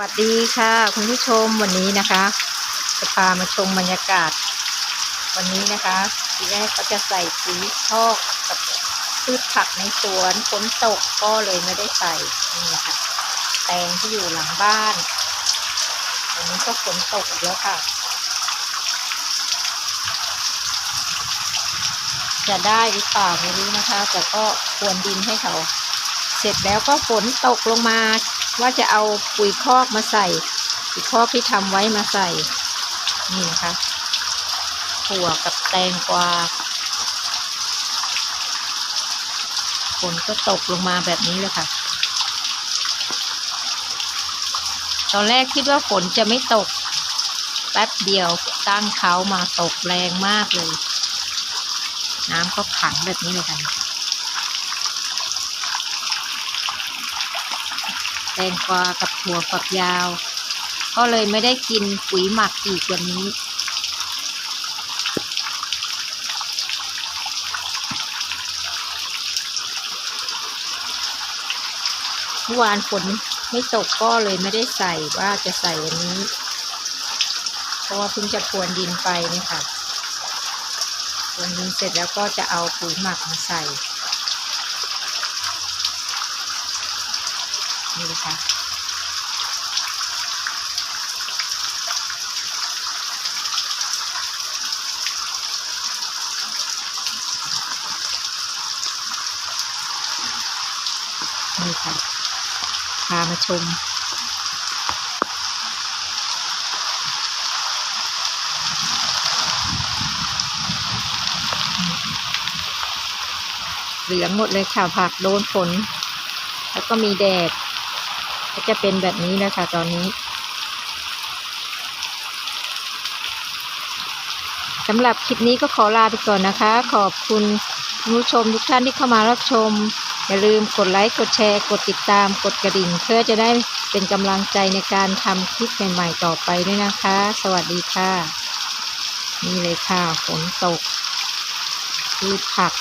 วัสดีค่ะ คุณผู้ชมวันนี้นะคะ จะพามาชมบรรยากาศ วันนี้นะคะทีแรกก็จะใส่ปุ๋ยคอกกับพืชผักในสวนฝนตกก็เลยไม่ได้ใส่นี่นะคะแตงที่อยู่หลังบ้านวันนี้ก็ฝนตกอีกแล้วค่ะ จะได้หรือเปล่าไม่รู้นะคะ แต่ก็ควนดินให้เขา เสร็จแล้วก็ฝนตกลงมา ว่าจะเอาปุ๋ยคอกมาใส่ปุ๋ยคอกที่ทำไว้มาใส่ นี่นะคะถั่วกับแตงกวาฝนก็ตกลงมาแบบนี้เลยค่ะ ตอนแรกคิดว่าฝนจะไม่ตก แป๊บเดียวตั้งเขามาตกแรงมากเลย น้ำก็ขังแบบนี้เลยค่ะ แต งกวากับถั่วฝักยาว ก็เลยไม่ได้กินปุ๋ยหมักอีกวันนี้ เมื่อวานฝนไม่ตกก็เลยไม่ได้ใส่ว่าจะใส่วันนี้ เพราะว่าเพิ่งจะพรวนดินไปนี่ค่ะพรวนดินเสร็จแล้วก็จะเอาปุ๋ยหมักมาใส่ นี่นะคะนี่ค่ะพามาชมเหลืองหมดเลยค่ะผักโดนฝน แล้วก็มีแดด ก็จะเป็นแบบนี้นะคะตอนนี้สำหรับคลิปนี้ก็ขอลาไปก่อนนะคะ ขอบคุณคุณผู้ชมทุกท่านที่เข้ามารับชม อย่าลืมกดไลค์ กดแชร์ กดติดตาม กดกระดิ่ง เพื่อจะได้เป็นกำลังใจในการทำคลิปใหม่ๆต่อไปด้วยนะคะ สวัสดีค่ะ นี่เลยค่ะฝนตกพืชผัก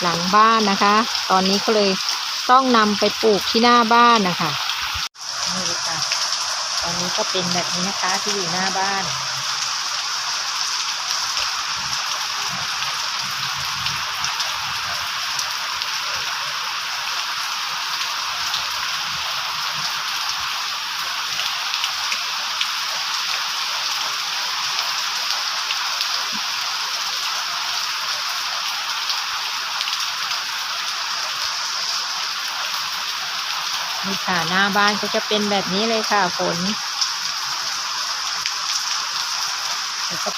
หลังบ้านนะคะ ตอนนี้ก็เลย ต้องนำไปปลูกที่หน้าบ้านนะคะนี่ค่ะตอนนี้ก็เป็นแบบนี้นะคะที่อยู่หน้าบ้าน นี่ค่ะหน้าบ้านก็จะเป็นแบบนี้เลยค่ะฝนแล้วก็